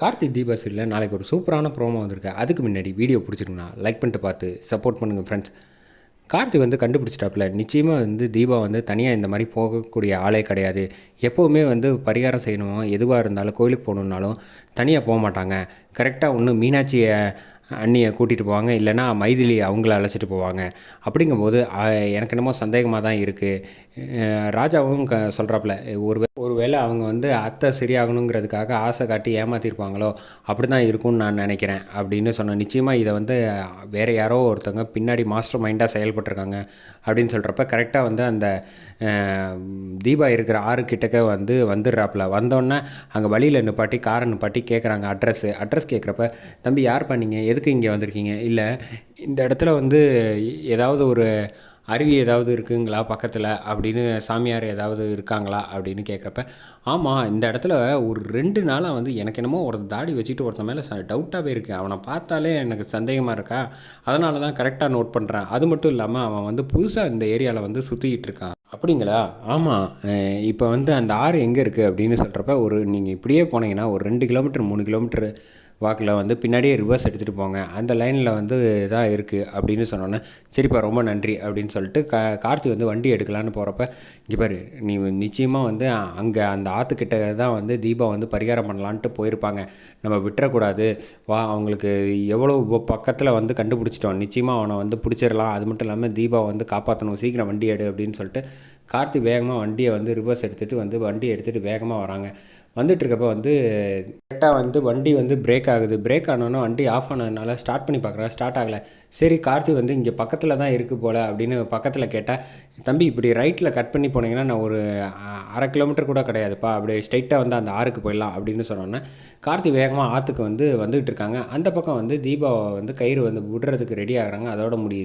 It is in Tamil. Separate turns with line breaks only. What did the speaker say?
கார்த்திக் தீபா சீரியலில் நாளைக்கு ஒரு சூப்பரான ப்ரோமோ வந்திருக்கு. அதுக்கு முன்னாடி வீடியோ பிடிச்சிருக்குண்ணா லைக் பண்ணிட்டு பார்த்து சப்போர்ட் பண்ணுங்கள் ஃப்ரெண்ட்ஸ் கார்த்தி வந்து கண்டுபிடிச்சிட்டாப்புல. நிச்சயமாக வந்து தீபா வந்து தனியாக இந்த மாதிரி போகக்கூடிய ஆளே கிடையாது. எப்போவுமே வந்து பரிகாரம் செய்யணும். எதுவாக இருந்தாலும் கோயிலுக்கு போகணுன்னாலும் தனியாக போக மாட்டாங்க. கரெக்டாக ஒன்று மீனாட்சியை அண்ணியை கூட்டிகிட்டு போவாங்க இல்லைனா மைதிலி அவங்கள அழைச்சிட்டு போவாங்க. அப்படிங்கும்போது எனக்கு என்னமோ சந்தேகமாக தான் இருக்குது ராஜாவும் க சொல்கிறாப்புல ஒரு ஒருவேளை அவங்க வந்து அத்தை சரியாகணுங்கிறதுக்காக ஆசை காட்டி ஏமாற்றிருப்பாங்களோ அப்படி தான் இருக்கும்னு நான் நினைக்கிறேன் அப்படின்னு சொன்னேன் நிச்சயமாக இதை வந்து வேறு யாரோ ஒருத்தவங்க பின்னாடி மாஸ்டர் மைண்டாக செயல்பட்டுருக்காங்க அப்படின்னு சொல்கிறப்ப கரெக்டாக வந்து அந்த தீபா இருக்கிற ஆறு கிட்டக்க வந்து வந்துடுறாப்புல. வந்தோடனே அங்கே வழியில் நிப்பாட்டி காரை நிப்பாட்டி கேட்குறாங்க அட்ரஸ்ஸு அட்ரஸ் கேட்குறப்ப தம்பி யார் பண்ணீங்க எது எதுக்கு இங்கே வந்திருக்கீங்க? இல்லை இந்த இடத்துல வந்து ஏதாவது ஒரு அருவி ஏதாவது இருக்குங்களா பக்கத்தில்? அப்படின்னு சாமியார் ஏதாவது இருக்காங்களா? அப்படின்னு கேட்குறப்ப ஆமாம் இந்த இடத்துல ஒரு ரெண்டு நாளாக வந்து எனக்கு என்னமோ ஒரு தாடி வச்சுட்டு ஒருத்தன் மேலே ச டவுட்டாகவே இருக்குது அவனை பார்த்தாலே எனக்கு சந்தேகமாக இருக்கா? அதனால தான் கரெக்டாக நோட் பண்ணுறேன் அது மட்டும் இல்லாமல் அவன் வந்து புதுசாக இந்த ஏரியாவில் வந்து சுற்றிக்கிட்டு இருக்கான். அப்படிங்களா? ஆமாம் இப்போ வந்து அந்த ஆறு எங்கே இருக்குது அப்படின்னு சொல்கிறப்ப ஒரு நீங்கள் இப்படியே போனீங்கன்னா ஒரு ரெண்டு கிலோமீட்டர் மூணு கிலோமீட்டர் வாக்கில் வந்து பின்னாடியே ரிவர்ஸ் எடுத்துகிட்டு போங்க. அந்த லைனில் வந்து தான் இருக்குது அப்படின்னு சொன்னோன்னே சரிப்பா ரொம்ப நன்றி அப்படின்னு சொல்லிட்டு கா கார்த்தி வந்து வண்டி எடுக்கலான்னு போகிறப்ப இங்கே பாரு நீ நிச்சயமாக வந்து அங்கே அந்த ஆற்றுக்கிட்ட தான் வந்து தீபா வந்து பரிகாரம் பண்ணலான்ட்டு போயிருப்பாங்க. நம்ம விட்டுறக்கூடாது. வா அவங்களுக்கு எவ்வளோ பக்கத்தில் வந்து கண்டுபிடிச்சிட்டோம். நிச்சயமாக அவனை வந்து பிடிச்சிடலாம். அது மட்டும் இல்லாமல் தீபா வந்து காப்பாற்றணும் சீக்கிரம் வண்டி எடு அப்படின்னு சொல்லிட்டு கார்த்தி வேகமாக வண்டியை வந்து ரிவர்ஸ் எடுத்துகிட்டு வந்து வண்டியை எடுத்துகிட்டு வேகமாக வராங்க. வந்துட்டு வந்து கரெக்டாக வந்து வண்டி வந்து பிரேக் ஆகுது. பிரேக் ஆனோன்னா வண்டி ஆஃப் ஆனதுனால ஸ்டார்ட் பண்ணி பார்க்குறேன் ஸ்டார்ட் ஆகலை. சரி கார்த்தி வந்து இங்கே பக்கத்தில் தான் இருக்குது போல் அப்படின்னு பக்கத்தில் கேட்டால் தம்பி இப்படி ரைட்டில் கட் பண்ணி போனீங்கன்னா நான் ஒரு அரை கிலோமீட்டர் கூட கிடையாதுப்பா. அப்படியே ஸ்ட்ரைட்டாக வந்து அந்த ஆறுக்கு போயிடலாம். அப்படின்னு சொன்னோன்னே கார்த்தி வேகமாக ஆற்றுக்கு வந்து வந்துகிட்டு இருக்காங்க. அந்த பக்கம் வந்து தீபாவை வந்து கயிறு வந்து விடுறதுக்கு ரெடி ஆகுறாங்க. அதோட முடியுது.